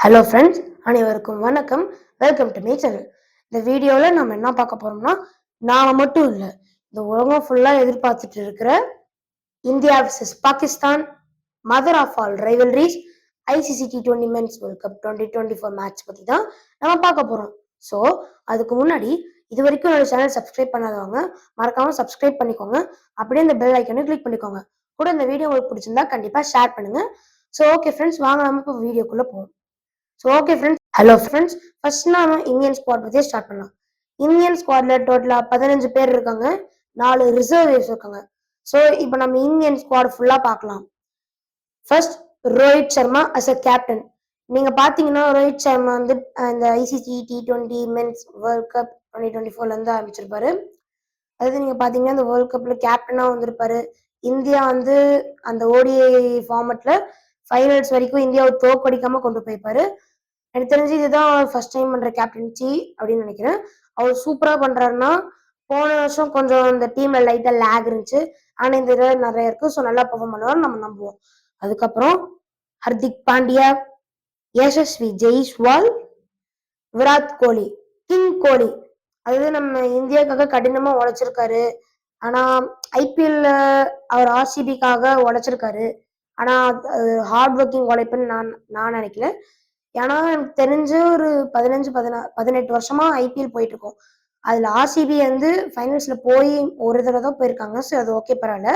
Hello friends அனைவருக்கும் வணக்கம். Welcome to me channel இந்த வீடியோவில் நம்ம என்ன பார்க்க போறோம்னா நாம மட்டும் இல்லை இந்த உலகம் ஃபுல்லாக எதிர்பார்த்துட்டு இருக்கிற India versus Pakistan mother of all rivalries ICC T twenty men's world cup twenty twenty four match பற்றி தான் நம்ம பார்க்க போகிறோம் ஸோ அதுக்கு முன்னாடி இது வரைக்கும் என்னோட சேனல் சப்ஸ்கிரைப் பண்ணாதவங்க மறக்காமல் சப்ஸ்கிரைப் பண்ணிக்கோங்க. அப்படியே இந்த பெல் ஐக்கனை கிளிக் பண்ணிக்கோங்க. கூட இந்த வீடியோ உங்களுக்கு பிடிச்சிருந்தா கண்டிப்பாக ஷேர் பண்ணுங்க. ஸோ ஓகே ஃப்ரெண்ட்ஸ் வாங்க நம்ம இப்போ வீடியோக்குள்ளே போவோம். So okay friends hello friends first நாம இந்தியன் ஸ்குவாட் பற்றியே ஸ்டார்ட் பண்ணலாம். இந்தியன் ஸ்குவாட்ல டோட்டலாக பதினஞ்சு பேர் இருக்காங்க. நாலு ரிசர்வேஸ் இருக்காங்க. ஸோ இப்போ நம்ம இந்தியன் ஸ்குவாட் ஃபுல்லாக பார்க்கலாம். First Rohit Sharma as a captain நீங்கள் பார்த்தீங்கன்னா ரோஹித் சர்மா வந்து இந்த ICC T twenty men's world cup twenty twenty ஃபோர்லேருந்து ஆரம்பிச்சிருப்பாரு. அதாவது நீங்கள் பார்த்தீங்கன்னா இந்த வேர்ல்ட் கப்பில் கேப்டனாக வந்திருப்பாரு. இந்தியா வந்து அந்த ஓடிஐ ஃபார்மெட்டில் ஃபைனல்ஸ் வரைக்கும் இந்தியாவை தோக்கடிக்காம கொண்டு போய்ப்பாரு எனக்கு தெரிஞ்சு இதுதான் ஃபர்ஸ்ட் டைம் பண்ற கேப்டன்சி அப்படின்னு நினைக்கிறேன். அவர் சூப்பரா பண்றாருன்னா போன வருஷம் கொஞ்சம் இந்த டீம்ல லைட்டா லேக் இருந்துச்சு. ஆனா இந்த தடவை நிறைய இருக்கு. ஸோ நல்லா பர்ஃபார்ம் பண்ணுவார் நம்ம நம்புவோம். அதுக்கப்புறம் ஹர்திக் பாண்டியா யசஸ்வி ஜெய்ஸ்வால் விராட் கோலி கிங் கோலி. அதாவது நம்ம இந்தியாவுக்காக கடினமா உழைச்சிருக்காரு. ஆனா ஐபிஎல்ல அவர் ஆர்சிபிக்காக உழைச்சிருக்காரு. ஆனால் ஹார்ட் ஒர்க்கிங் உழைப்புன்னு நான் நான் நினைக்கல. ஏன்னா எனக்கு தெரிஞ்சு ஒரு பதினஞ்சு பதினா பதினெட்டு வருஷமா ஐபிஎல் போயிட்டு இருக்கோம் அதில் ஆர்சிபி வந்து ஃபைனல்ஸில் போய் ஒரு தடவை தான் போயிருக்காங்க ஸோ அது ஓகே பரவாயில்ல.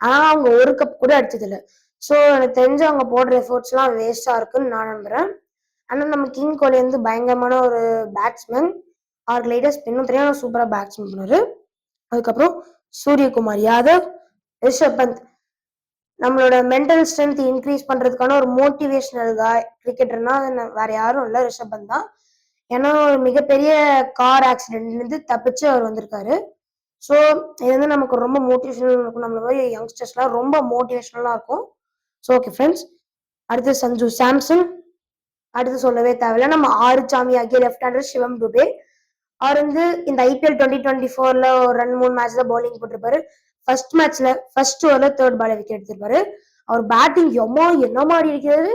ஆனால் அவங்க ஒரு கப் கூட அடிச்சதில்ல. ஸோ எனக்கு தெரிஞ்சு அவங்க போடுற எஃபோர்ட்ஸ்லாம் வேஸ்ட்டாக இருக்குன்னு நான் நம்புகிறேன் ஆனால் நம்ம கிங் கோலி வந்து பயங்கரமான ஒரு பேட்ஸ்மேன் அவருக்கு லைட்டாக ஸ்பின்னும் தெரியும்? சூப்பராக பேட்ஸ்மேன் பண்ணார் அதுக்கப்புறம் சூரியகுமார் யாதவ் ரிஷப் பந்த். நம்மளோட மென்டல் ஸ்ட்ரென்த் இன்க்ரீஸ் பண்றதுக்கான ஒரு மோட்டிவேஷனல் காய் கிரிக்கெட்டர்னா வேற யாரும் இல்லை ரிஷப் பந்த் தான். ஏன்னா ஒரு மிகப்பெரிய கார் ஆக்சிடென்ட்லேருந்து தப்பிச்சு அவர் வந்திருக்காரு. ஸோ இது வந்து நமக்கு ரொம்ப மோட்டிவேஷனல் இருக்கும். நம்மள மாதிரி யங்ஸ்டர்ஸ்லாம் ரொம்ப மோட்டிவேஷனலாக இருக்கும். ஸோ ஓகே ஃப்ரெண்ட்ஸ் அடுத்து சஞ்சு சாம்சன். அடுத்து சொல்லவே தேவையில்ல நம்ம ஆறு சாமி ஆகிய லெஃப்ட் ஹேண்டர் சிவம் துபே அவர் வந்து இந்த ஐபிஎல் டுவெண்ட்டி டுவெண்ட்டி ஃபோர்ல ஒரு ரெண்டு மூணு மேட்ச்ல பவுலிங் போட்டிருப்பாரு. ஃபர்ஸ்ட் மேட்ச்ல ஃபர்ஸ்ட் ஓவர்ல தேர்ட் பால் விக்கெட் எடுத்திருப்பாரு. அவர் பேட்டிங் எம்மோ என்ன மாதிரி இருக்கிறது?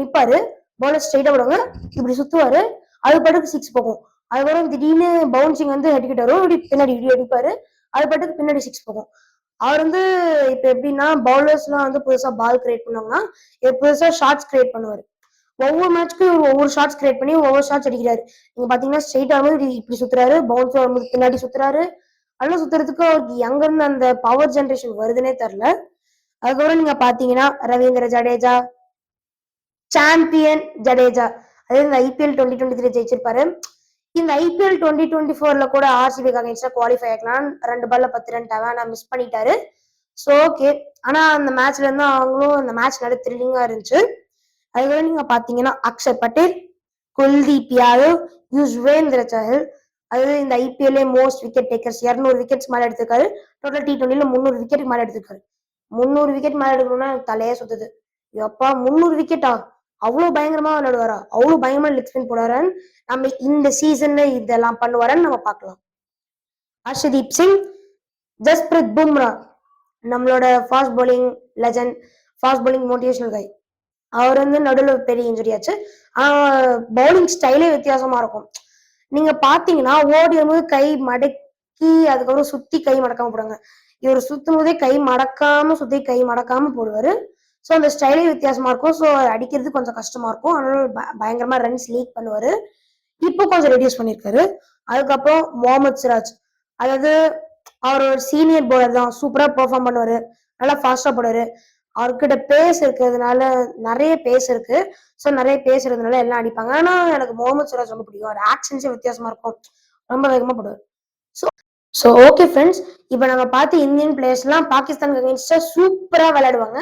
நிப்பாரு. பவுலர் ஸ்ட்ரைட்டா போடுவாங்க. இப்படி சுத்துவாரு. அது பாட்டுக்கு சிக்ஸ் போகும். அதுக்கப்புறம் திடீர்னு பவுன்சிங் வந்து அடிக்கிட்டு வரும் இப்படி பின்னாடி இடி அடிப்பாரு. அது பாட்டுக்கு பின்னாடி சிக்ஸ் போகும். அவர் வந்து இப்ப எப்படின்னா பவுலர்ஸ்லாம் வந்து புதுசா பால் கிரியேட் பண்ணாங்கன்னா புதுசா ஷார்ட்ஸ் கிரியேட் பண்ணுவாரு. ஒவ்வொரு மேட்ச்க்கும் இவர் ஒவ்வொரு ஷார்ட்ஸ் கிரியேட் பண்ணி ஒவ்வொரு ஷார்ட்ஸ் அடிக்கிறாரு. நீங்க பாத்தீங்கன்னா ஸ்ட்ரைட் ஆகும்போது இப்படி சுத்துறாரு. பவுன்ஸ் வரும்போது பின்னாடி சுத்துறாரு. அதெல்லாம் சுத்துறதுக்கு அவருக்கு எங்க இருந்து அந்த பவர் ஜென்ரேஷன் வருதுன்னே தெரில அதுக்கப்புறம் நீங்க பாத்தீங்கன்னா ரவீந்திர ஜடேஜா சாம்பியன் ஜடேஜா. அதே இந்த ஐபிஎல் டுவெண்ட்டி டுவெண்ட்டி த்ரீ ஜெயிச்சிருப்பாரு. இந்த ஐபிஎல் டுவெண்ட்டி டுவெண்ட்டி ஃபோர்ல கூட ஆர்சிபிக்கு அகேன்ஸ்டா குவாலிஃபை ஆகலாம் ரெண்டு பால்ல பத்து ரன் டவானா மிஸ் பண்ணிட்டாரு. ஸோ ஓகே ஆனா அந்த மேட்ச்ல இருந்து அவங்களும் அந்த மேட்ச் நல்ல த்ரில்லிங்கா இருந்துச்சு. அதுக்கப்புறம் நீங்க பாத்தீங்கன்னா அக்ஷர் பட்டேல் குல்தீப் யாதவ் யுஸ்வேந்திர சஹல் அதாவது இந்த ஐபிஎல்லே மோஸ்ட் விக்கெட் டேக்கர்ஸ் இரநூறு விக்கெட்ஸ் மேலே எடுத்திருக்காரு. டோட்டல் டி டுவெண்ட்டில முந்நூறு விக்கெட் மேலே எடுத்திருக்காரு. முந்நூறு விக்கெட் மேலே எடுக்கணும்னா தலையே சுத்துது. எப்பா முந்நூறு விக்கெட்டா அவ்வளவு பயங்கரமா விளையாடுவாரா? அவ்வளோ பயங்கரமா லெக் ஸ்பின் போடுவாரான்னு நம்ம இந்த சீசன்ல இதெல்லாம் பண்ணுவாரன்னு நம்ம பார்க்கலாம். ஹர்ஷதீப் சிங் ஜஸ்பிரித் பும்ரா நம்மளோட fast bowling legend fast bowling motivational கை அவர் வந்து நடுவில் பெரிய இன்ஜுரி ஆச்சு. ஆனால் பவுலிங் ஸ்டைலே வித்தியாசமா இருக்கும். நீங்க பாத்தீங்கன்னா ஓடி வரும்போது கை மடக்கி அதுக்கப்புறம் சுத்தி கை மடக்காம போடுவாங்க இவர் சுத்தும் போதே கை மடக்காம சுத்தி கை மடக்காம போடுவாரு. ஸோ அந்த ஸ்டைலே வித்தியாசமா இருக்கும். ஸோ அடிக்கிறது கொஞ்சம் கஷ்டமா இருக்கும். அதனால ப- பயங்கரமா ரன்ஸ் லீக் பண்ணுவாரு. இப்போ கொஞ்சம் ரெடியூஸ் பண்ணியிருக்காரு அதுக்கப்புறம் முகமது சிராஜ் அதாவது அவர் ஒரு சீனியர் போலர் தான் சூப்பரா பெர்ஃபார்ம் பண்ணுவாரு. நல்லா ஃபாஸ்டா போடுவாரு. அவர்கிட்ட பேஸ் இருக்கிறதுனால நிறைய பேஸ் இருக்கு ஸோ நிறைய பேசுறதுனால எல்லாம் அடிப்பாங்க. ஆனா எனக்கு முகமது சுராஜ் ரொம்ப பிடிக்கும். அவர் ஆக்ஷன்ஸே வித்தியாசமா இருக்கும். ரொம்ப வேகமா போடுவார். ஸோ ஸோ ஓகே ஃப்ரெண்ட்ஸ் இப்போ நம்ம பார்த்து இந்தியன் பிளேயர்ஸ்லாம் பாகிஸ்தானுக்கு அகேன்ஸ்டா சூப்பரா விளையாடுவாங்க.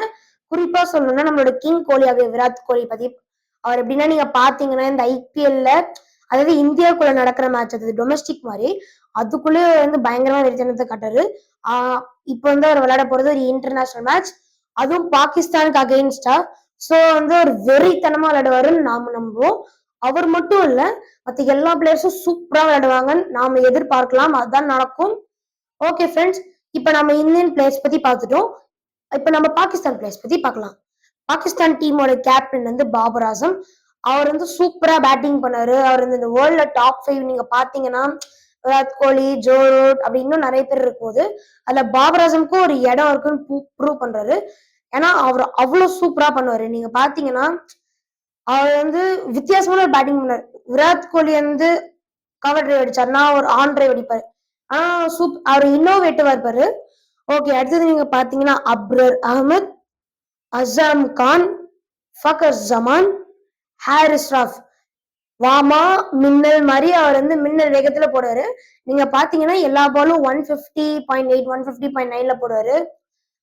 குறிப்பா சொல்லணும்னா நம்மளோட கிங் கோலி ஆகிய விராட் கோலி பத்தி. அவர் எப்படின்னா நீங்க பாத்தீங்கன்னா இந்த ஐபிஎல்ல அதாவது இந்தியாவுக்குள்ள நடக்கிற மேட்ச் அது டொமஸ்டிக் மாதிரி அதுக்குள்ளேயே வந்து பயங்கரமா வெறித்தனத்தை காட்டாரு ஆஹ் இப்போ வந்து அவர் விளையாட போறது ஒரு இன்டர்நேஷனல் மேட்ச் அதுவும் பாகிஸ்தானுக்கு அகெயின்ஸ்டா சோ வந்து ஒரு வெறித்தனமா விளையாடுவாருன்னு நாம நம்புவோம். அவர் மட்டும் இல்ல மத்த எல்லா பிளேயர்ஸும் சூப்பரா விளையாடுவாங்கன்னு நாம எதிர்பார்க்கலாம். அதுதான் நடக்கும். ஓகே ஃப்ரெண்ட்ஸ் இப்ப நம்ம இந்தியன் பிளேயர்ஸ் பத்தி பார்த்துட்டோம். இப்ப நம்ம பாகிஸ்தான் பிளேயர்ஸ் பத்தி பார்க்கலாம். பாகிஸ்தான் டீமோட கேப்டன் வந்து பாபர் ஆசம். அவர் வந்து சூப்பரா பேட்டிங் பண்ணாரு. அவர் வந்து இந்த வேர்ல்ட்ல டாப் ஃபைவ் நீங்க பாத்தீங்கன்னா விராட் கோலி ஜோ ரோட் அப்படி இன்னும் நிறைய பேர் இருக்கும்போது அதுல பாபர் ஆசம்க்கும் ஒரு இடம் இருக்குன்னு ப்ரூவ் பண்றாரு. ஏன்னா அவர் அவ்வளவு சூப்பரா பண்ணுவாரு. நீங்க பாத்தீங்கன்னா அவர் வந்து வித்தியாசமான பேட்டிங் பண்ணார். விராட் கோலி வந்து கவர் டிரைவ் அடிச்சாருன்னா ஒரு ஆன் டிரைவ் அடிப்பாரு ஆனா சூப் அவர் இன்னோவேட்டிவா இருப்பாரு. ஓகே அடுத்தது நீங்க பாத்தீங்கன்னா அப்ரர் அகமத் அசாம் கான் ஃபக்கர் ஜமான் ஹாரிஸ் ராஃப். வாமா மின்னல் மாதிரி அவர் வந்து மின்னல் வேகத்துல போடுவாரு. நீங்க பாத்தீங்கன்னா எல்லா பாலும் one fifty point eight one fifty point நைன்ல போடுவாரு.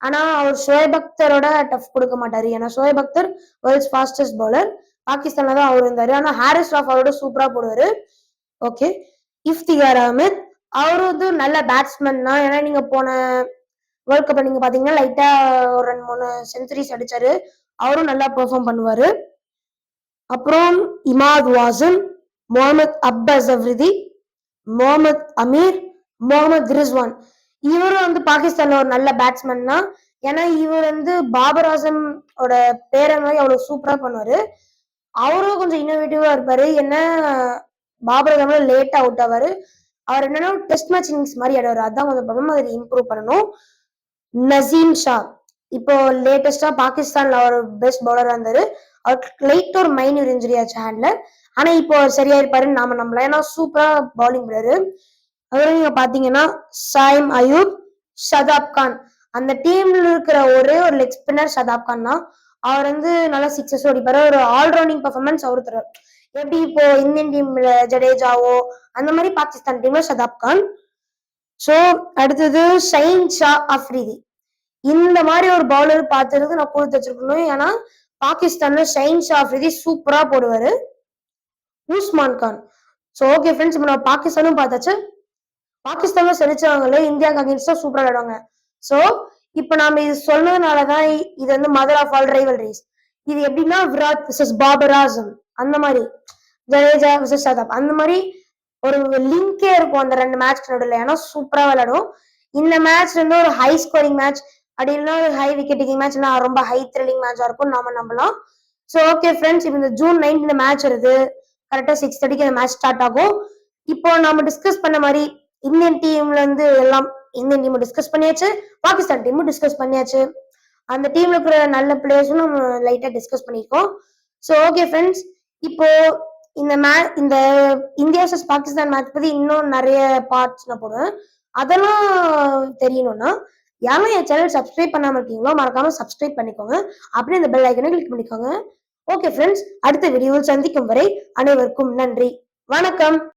ஆனா அவர் ஷோயப் அக்தரோட டஃப் கொடுக்க மாட்டாரு. ஏன்னா Shoaib Akhtar world's fastest bowler பாகிஸ்தான்ல தான் அவர் இருந்தாரு. ஆனா ஹாரிஸ் ராஃப் அவரோட சூப்பரா போடுவாரு. ஓகே இஃப்திகார் அஹமத் அவரும் வந்து நல்ல பேட்ஸ்மேன் தான். ஏன்னா நீங்க போன வேர்ல்ட் கப் நீங்க பாத்தீங்கன்னா லைட்டா ஒரு ரெண்டு மூணு செஞ்சுரிஸ் அடிச்சாரு. அவரும் நல்லா பெர்ஃபார்ம் பண்ணுவாரு. அப்புறம் இமாத் வாசன் முகமது அப்பாஸ் அஃப்ரிதி முகமது அமீர் முகமது ரிஸ்வான். இவரும் வந்து பாகிஸ்தான்ல ஒரு நல்ல பேட்ஸ்மேன் தான் ஏன்னா இவர் வந்து பாபர் ஆசம் ஓட பேரை மாதிரி அவ்வளவு சூப்பரா பண்ணுவாரு. அவரும் கொஞ்சம் இன்னோவேட்டிவா இருப்பாரு. என்ன பாபர் ஆசம் லேட்டா அவுட் ஆவாரு. அவர் என்னன்னா டெஸ்ட் மேட்ச் இன்னிங்ஸ் மாதிரி ஆடுவார். அதான் கொஞ்சம் ப்ராப்ளம் அதை இம்ப்ரூவ் பண்ணணும். நசீம் ஷா. இப்போ லேட்டஸ்டா பாகிஸ்தான்ல அவர் பெஸ்ட் பவுலரா இருந்தாரு. அவருக்கு லைட் ஒரு மைன்யூர் இன்ஜுரி ஆச்சு ஹேண்ட்ல ஆனா இப்போ அவர் சரியா நாம நம்பலாம். ஏன்னா சூப்பரா பவுலிங் பண்ணாரு அதுல நீங்க பாத்தீங்கன்னா சாயிம் அயூப் ஷதாப் கான் அந்த டீம்ல இருக்கிற ஒரே ஒரு லெக் ஸ்பின்னர் ஷதாப் கான் தான். அவர் வந்து நல்லா சிக்ஸஸ் ஓடிப்பாரு ஒரு ஆல்ரவுண்டிங் பர்ஃபார்மன்ஸ் அவர் தருவார். எப்படி இப்போ இந்தியன் டீம்ல ஜடேஜாவோ அந்த மாதிரி பாகிஸ்தான் டீம்ல ஷதாப் கான் ஸோ அடுத்தது ஷைன் ஷா அஃப்ரிதி இந்த மாதிரி ஒரு பவுலர் பார்த்துருக்கு நான் கொடுத்து வச்சிருக்கணும். ஏன்னா பாகிஸ்தான்ல ஷைன் ஷா சூப்பரா போடுவாரு. Usman Khan. So okay friends இப்போ நம்ம பாகிஸ்தானும் பார்த்தாச்சு. பாகிஸ்தானும் செலுச்சாங்களே இந்தியாவுக்கு அகேன்ஸ்டா சூப்பரா விளையாடுவாங்க. ஸோ இப்போ நாம இது சொன்னதுனாலதான் இது வந்து mother of all rivalries இது எப்படின்னா விராட் விசஸ் பாபர் ஆசம் அந்த மாதிரி. ஜடேஜா விசஸ் சதாப் அந்த மாதிரி ஒரு லிங்கே இருக்கும் அந்த ரெண்டு மேட்ச் நடுவில். ஏன்னா சூப்பரா விளையாடும். இந்த மேட்ச் வந்து ஒரு ஹை ஸ்கோரிங் மேட்ச் அப்படி இல்லைன்னா ஒரு ஹை விக்கெட் டேக்கிங் மேட்ச் ரொம்ப ஹை த்ரில்லிங் மேட்சா இருக்கும் நாம நம்பலாம். ஸோ ஓகே ஃப்ரெண்ட்ஸ் இப்போ இந்த ஜூன் நைன்டீன் மேட்ச் வருது. கரெக்டா சிக்ஸ் தேர்ட்டிக்கு அந்த மேட்ச் ஸ்டார்ட் ஆகும். இப்போ நாம டிஸ்கஸ் பண்ண மாதிரி இந்தியன் டீம்ல இருந்து எல்லாம் இந்தியன் டீம் டிஸ்கஸ் பண்ணியாச்சு. பாகிஸ்தான் டீமும் டிஸ்கஸ் பண்ணியாச்சு. அந்த டீம்ல இருக்கிற நல்ல பிளேயர்ஸும் நம்ம லைட்டா டிஸ்கஸ் பண்ணியிருக்கோம் ஸோ ஓகே ஃப்ரெண்ட்ஸ் இப்போ இந்த மே இந்த இந்தியா வர்சஸ் பாகிஸ்தான் மேட்ச் பத்தி இன்னும் நிறைய பார்ட்ஸ் நான் போடுவேன். அதெல்லாம் தெரியணும்னா யாரும் என் சேனல் சப்ஸ்கிரைப் பண்ணாம இருக்கீங்களோ மறக்காம சப்ஸ்கிரைப் பண்ணிக்கோங்க. அப்படியே இந்த பெல் ஐக்கனை கிளிக் பண்ணிக்கோங்க. ஓகே ஃப்ரெண்ட்ஸ் அடுத்த வீடியோவில் சந்திக்கும் வரை அனைவருக்கும் நன்றி. வணக்கம்.